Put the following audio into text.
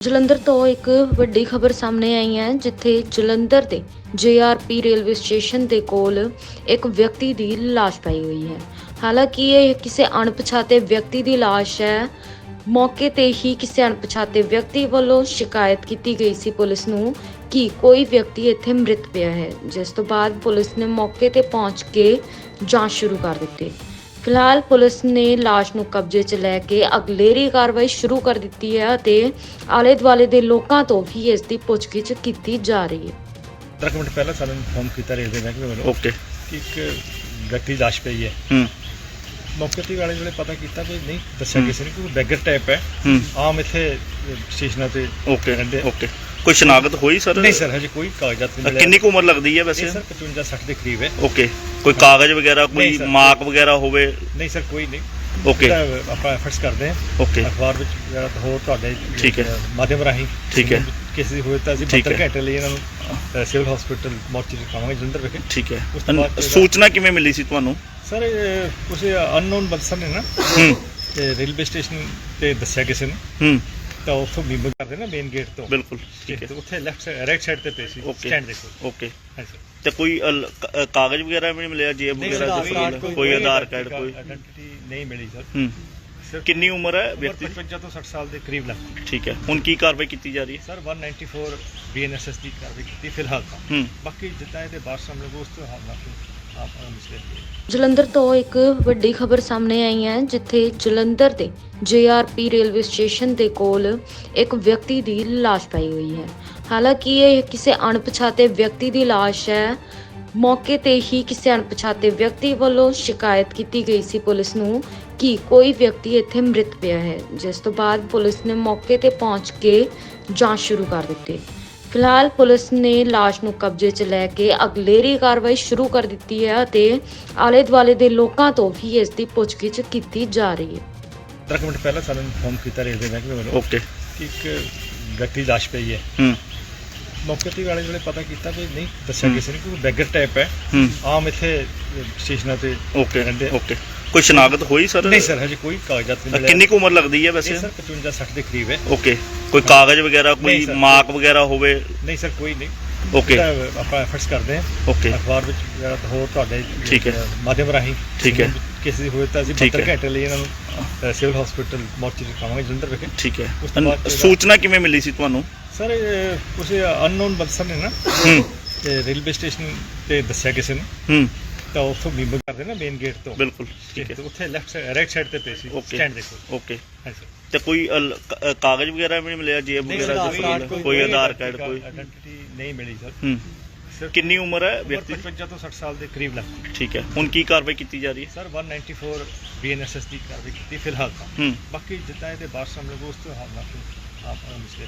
ਜਲੰਧਰ ਤੋਂ ਇੱਕ ਵੱਡੀ ਖਬਰ ਸਾਹਮਣੇ ਆਈ ਹੈ, ਜਿੱਥੇ ਜਲੰਧਰ ਦੇ ਜੀਆਰਪੀ ਰੇਲਵੇ ਸਟੇਸ਼ਨ ਦੇ ਕੋਲ ਇੱਕ ਵਿਅਕਤੀ ਦੀ ਲਾਸ਼ ਪਈ ਹੋਈ ਹੈ। ਹਾਲਾਂਕਿ ਇਹ ਕਿਸੇ ਅਣਪਛਾਤੇ ਵਿਅਕਤੀ ਦੀ ਲਾਸ਼ ਹੈ। ਮੌਕੇ ਤੇ ਹੀ ਕਿਸੇ ਅਣਪਛਾਤੇ ਵਿਅਕਤੀ ਵੱਲੋਂ ਸ਼ਿਕਾਇਤ ਕੀਤੀ ਗਈ ਸੀ ਪੁਲਿਸ ਨੂੰ ਕਿ ਕੋਈ ਵਿਅਕਤੀ ਇੱਥੇ ਮ੍ਰਿਤ ਪਿਆ ਹੈ, ਜਿਸ ਤੋਂ ਬਾਅਦ ਪੁਲਿਸ ਨੇ ਮੌਕੇ ਤੇ ਪਹੁੰਚ ਕੇ ਜਾਂਚ ਸ਼ੁਰੂ ਕਰ ਦਿੱਤੀ। ਫਿਲਹਾਲ ਪੁਲਿਸ ਨੇ ਲਾਸ਼ ਨੂੰ ਕਬਜ਼ੇ 'ਚ ਲੈ ਕੇ ਅਗਲੇਰੀ ਕਾਰਵਾਈ ਸ਼ੁਰੂ ਕਰ ਦਿੱਤੀ ਹੈ ਅਤੇ ਆਲੇ ਦੁਆਲੇ ਦੇ ਲੋਕਾਂ ਤੋਂ ਵੀ ਇਸ ਦੀ ਪੁੱਛਗਿੱਛ ਕੀਤੀ ਜਾ ਰਹੀ ਹੈ। 15 ਮਿੰਟ ਪਹਿਲਾਂ ਸਾਨੂੰ ਇਨਫੋਰਮ ਕੀਤਾ ਰੇਲਵੇ ਮਹਿਕਮੇ ਵੱਲੋਂ ਓਕੇ। ਕਿ ਇੱਕ ਦੀ ਲਾਸ਼ ਪਈ ਹੈ। ਹੂੰ। ਮੌਕੇ ਤੇ ਵਾਲੇ ਜਿਹੜੇ ਪਤਾ ਕੀਤਾ ਵੀ ਨਹੀਂ ਦੱਸਿਆ ਹੂੰ। ਕਿਸੇ ਨੇ ਕਿ ਬੈਗਰ ਟਾਈਪ ਹੈ। ਹੂੰ। ਆਮ ਇੱਥੇ ਸਟੇਸ਼ਨਾਂ ਤੇ ਓਕੇ। ਓਕੇ। ਕੋਈ ਸ਼ਨਾਖਤ ਹੋਈ ਸਰ? ਨਹੀਂ ਸਰ ਹਜੇ ਕੋਈ ਕਾਗਜ਼ਾਤ ਨਹੀਂ ਮਿਲਿਆ। ਕਿੰਨੀ ਕੁ ਉਮਰ ਲੱਗਦੀ ਹੈ ਵੈਸੇ? ਇਹ ਸਰ 55 60 ਦੇ ਕਰੀਬ ਹੈ। ਓਕੇ ਕੋਈ ਕਾਗਜ਼ ਵਗੈਰਾ ਨਹੀਂ ਕੋਈ ਸਰ। ਮਾਰਕ ਵਗੈਰਾ ਹੋਵੇ? ਨਹੀਂ ਸਰ ਕੋਈ ਨਹੀਂ। ਓਕੇ। ਇਹਦਾ ਆਪਾਂ ਐਫਰਟਸ ਕਰਦੇ ਹਾਂ। ਓਕੇ। ਅਖਬਾਰ ਵਿੱਚ ਜਿਹੜਾ ਹੋਰ ਤੁਹਾਡੇ ਠੀਕ ਹੈ। ਮਾਧਿਅਮ ਰਾਹੀਂ ਠੀਕ ਹੈ। ਕਿਸੇ ਦੀ ਹੋਏ ਤਾਂ ਅਸੀਂ ਠੀਕ 72 ਹੈ। ਘੰਟੇ ਲਈ ਇਹਨਾਂ ਨੂੰ ਸਿਵਲ ਹਸਪੀਟਲ ਮੋਰਚੇ ਰਖਾਵਾਂਗੇ ਜਲੰਧਰ ਵਿਖੇ। ਠੀਕ ਹੈ। ਉਸ ਤੋਂ ਬਾਅਦ ਅਨ- ਸੂਚਨਾ ਕਿਵੇਂ ਮਿਲੀ ਸੀ ਤੁਹਾਨੂੰ? ਸਰ ਕੁਝ ਅਨਨੋਨ ਪਰਸਨ ਨੇ ਨਾ ਹੂੰ। ਤੇ ਰੇਲਵੇ ਸਟੇਸ਼ਨ ਤੇ ਦੱਸਿਆ ਕਿਸੇ ਨੇ। ਹੂੰ। ਤਾਂ ਉੱਥੋਂ ਬੀਮਾ ਕਰਦੇ ਨਾ ਮੇਨ ਗੇਟ ਤੋਂ। ਬਿਲਕੁਲ ਠੀਕ ਹੈ। ਉੱਥੇ ਲੈਫਟ ਰਾਈਟ ਸਾਈਡ ਤੇ ਪਈ ਸੀ ਸਟੈਂਡ ਦੇਖੋ। ਓਕੇ ਹਾਂਜੀ ਤੇ ਕੋਈ ਕਾਗਜ਼ ਵਗੈਰਾ ਵੀ ਨਹੀਂ ਮਿਲਿਆ ਜੇਬ ਵਗੈਰਾ ਕੋਈ ਆਧਾਰ ਕਾਰਡ ਕੋਈ? ਆਇਡੈਂਟੀ ਨਹੀਂ ਮਿਲੀ ਸਰ ਹੂੰ। ਸਰ ਕਿੰਨੀ ਉਮਰ ਹੈ ਵਿਅਕਤੀ ਦੀ? 55 ਤੋਂ 60 ਸਾਲ ਦੇ ਕਰੀਬ ਲੱਗਦੀ ਠੀਕ ਹੈ। ਹੁਣ ਕੀ ਕਾਰਵਾਈ ਕੀਤੀ ਜਾ ਰਹੀ ਹੈ? ਸਰ 194 ਬੀਐਨਐਸਐਸ ਦੀ ਕਾਰਵਾਈ ਕੀਤੀ ਫਿਲਹਾਲ ਤਾਂ। ਹੂੰ। ਬਾਕੀ ਜਿੱਦਾਂ ਇਹਦੇ ਬਾਅਦ ਸਾਹਮਣੇ ਉਸ ਤੋਂ ਹਾਲ ਬਾਕੀ ਆਪ ਮਿਸਲੇ। ਜਲੰਧਰ ਤੋਂ ਇੱਕ ਵੱਡੀ ਖਬਰ ਸਾਹਮਣੇ ਆਈ ਹੈ ਜਿੱਥੇ ਜਲੰਧਰ ਦੇ ਜੀਆਰਪੀ ਰੇਲਵੇ ਸਟੇਸ਼ਨ ਦੇ ਕੋਲ ਇੱਕ ਵਿਅਕਤੀ ਦੀ ਲਾਸ਼ ਪਈ ਹੋਈ ਹੈ। ਹਾਲਾਂਕਿ ਇਹ ਕਿਸੇ ਅਣਪਛਾਤੇ ਵਿਅਕਤੀ ਦੀ ਲਾਸ਼ ਹੈ। ਮੌਕੇ ਤੇ ਹੀ ਕਿਸੇ ਅਣਪਛਾਤੇ ਵਿਅਕਤੀ ਵੱਲੋਂ ਸ਼ਿਕਾਇਤ ਕੀਤੀ ਗਈ ਸੀ ਪੁਲਿਸ ਨੂੰ ਕਿ ਕੋਈ ਵਿਅਕਤੀ ਇੱਥੇ ਮ੍ਰਿਤ ਪਿਆ ਹੈ। ਜਿਸ ਤੋਂ ਬਾਅਦ ਪੁਲਿਸ ਨੇ ਮੌਕੇ ਤੇ ਪਹੁੰਚ ਕੇ ਜਾਂਚ ਸ਼ੁਰੂ ਕਰ ਦਿੱਤੀ। ਫਿਲਹਾਲ ਪੁਲਿਸ ਨੇ ਲਾਸ਼ ਨੂੰ ਕਬਜ਼ੇ 'ਚ ਲੈ ਕੇ ਅਗਲੇਰੀ ਕਾਰਵਾਈ ਸ਼ੁਰੂ ਕਰ ਦਿੱਤੀ ਹੈ ਅਤੇ ਆਲੇ ਦੁਆਲੇ ਦੇ ਲੋਕਾਂ ਤੋਂ ਵੀ ਇਸ ਦੀ ਪੁੱਛਗਿੱਛ ਕੀਤੀ ਜਾ ਰਹੀ ਹੈ। 15 ਮਿੰਟ ਪਹਿਲਾਂ ਸਾਨੂੰ ਇਨਫੋਰਮ ਕੀਤਾ ਰੇਲਵੇ ਮਹਿਕਮੇ ਵੱਲੋਂ ਓਕੇ ਕਿ ਇੱਕ ਵਿਅਕਤੀ ਲਾਸ਼ ਪਈ ਹੈ। ਹੂੰ। ਮੌਕੇ ਤੇ ਵਾਲੇ ਜਿਹੜੇ ਪਤਾ ਕੀਤਾ ਵੀ ਨਹੀਂ ਦੱਸਿਆ। ਕਿਸੇ ਨੇ ਕਿ ਬੈਗਰ ਟਾਈਪ ਹੈ। ਹੂੰ। ਆਮ ਇੱਥੇ ਸਟੇਸ਼ਨਾਂ ਤੇ ਓਕੇ ਰਹਿੰਦੇ ਆ। ਓਕੇ ਕੋਈ ਸ਼ਨਾਖਤ ਹੋਈ ਸਰ? ਨਹੀਂ ਸਰ ਹਜੇ ਕੋਈ ਕਾਗਜ਼ਾਤ ਨਹੀਂ ਮਿਲਿਆ। ਕਿੰਨੀ ਕੁ ਉਮਰ ਲੱਗਦੀ ਹੈ ਵੈਸੇ? ਇਹ ਸਰ 55 60 ਦੇ ਕਰੀਬ ਹੈ। ਓਕੇ ਕੋਈ ਕਾਗਜ਼ ਵਗੈਰਾ ਨਹੀਂ ਕੋਈ ਸਰ। ਮਾਰਕ ਵਗੈਰਾ ਹੋਵੇ? ਨਹੀਂ ਸਰ ਕੋਈ ਨਹੀਂ। ਓਕੇ ਇਹਦਾ ਆਪਾਂ ਐਫਰਟਸ ਕਰਦੇ ਹਾਂ। ਓਕੇ ਅਖਬਾਰ ਵਿੱਚ ਜਿਹੜਾ ਹੋਰ ਤੁਹਾਡੇ ਠੀਕ ਹੈ। ਮਾਧਿਅਮ ਰਾਹੀਂ ਠੀਕ ਹੈ। ਕਿਸੇ ਦੀ ਹੋਏ ਤਾਂ ਅਸੀਂ ਠੀਕ 72 ਹੈ। ਘੰਟੇ ਲਈ ਇਹਨਾਂ ਨੂੰ। ਸਿਵਲ ਹਸਪੀਟਲ ਮੋਰਚੇ ਰਖਾਵਾਂਗੇ ਜਲੰਧਰ ਵਿਖੇ। ਠੀਕ ਹੈ। ਉਸ ਤੋਂ ਬਾਅਦ ਜਿਹੜਾ- ਸੂਚਨਾ ਕਿਵੇਂ ਮਿਲੀ ਸੀ ਤੁਹਾਨੂੰ? ਸਰ ਕੁਝ ਅਨਨੋਨ ਪਰਸਨ ਨੇ ਨਾ। ਹੂੰ। ਤੇ ਰੇਲਵੇ ਸਟੇਸ਼ਨ ਤੇ ਦੱਸਿਆ ਕਿਸੇ ਨੇ। ਹੂੰ। ਤਾਂ ਉੱਥੋਂ ਬੀਮਾ ਕਰਦੇ ਨਾ ਮੇਨ ਗੇਟ ਤੋਂ। ਬਿਲਕੁਲ ਠੀਕ ਹੈ। ਤੇ ਉੱਥੇ ਲੈਫਟ ਰਾਈਟ ਸਾਈਡ ਤੇ ਪਈ ਸੀ। ਓਕੇ ਸਟੈਂਡ ਦੇਖੋ। ਓਕੇ ਹਾਂਜੀ ਤੇ ਕੋਈ ਅਲ- ਕ- ਅ, ਕਾਗਜ਼ ਵਗੈਰਾ ਵੀ ਨਹੀਂ ਮਿਲਿਆ ਜੇਬ ਵਗੈਰਾ ਨਹੀਂ? ਕਾਰਡ ਕੋਈ ਆਧਾਰ ਕਾਰਡ ਕੋਈ? ਆਇਡੈਂਟੀ ਨਹੀਂ ਮਿਲੀ ਸਰ ਹੂੰ। ਕਿੰਨੀ ਉਮਰ ਹੈ ਵਿਅਕਤੀ ਦੀ? 55 ਤੋਂ 60 ਸਾਲ ਦੇ ਕਰੀਬ ਲੱਗਦੀ ਠੀਕ ਹੈ। ਹੁਣ ਕੀ ਕਾਰਵਾਈ ਕੀਤੀ ਜਾ ਰਹੀ ਹੈ? ਸਰ 194 ਬੀਐਨਐਸਐਸ ਦੀ ਕਾਰਵਾਈ ਕੀਤੀ ਫਿਲਹਾਲ ਤਾਂ। ਹੂੰ। ਬਾਕੀ ਜਿੱਦਾਂ ਇਹਦੇ ਬਾਅਦ ਸਾਹਮਣੇ ਉਸ ਤੋਂ ਹਾਲ ਬਾਕੀ ਆਪ ਮਿਸਲੇ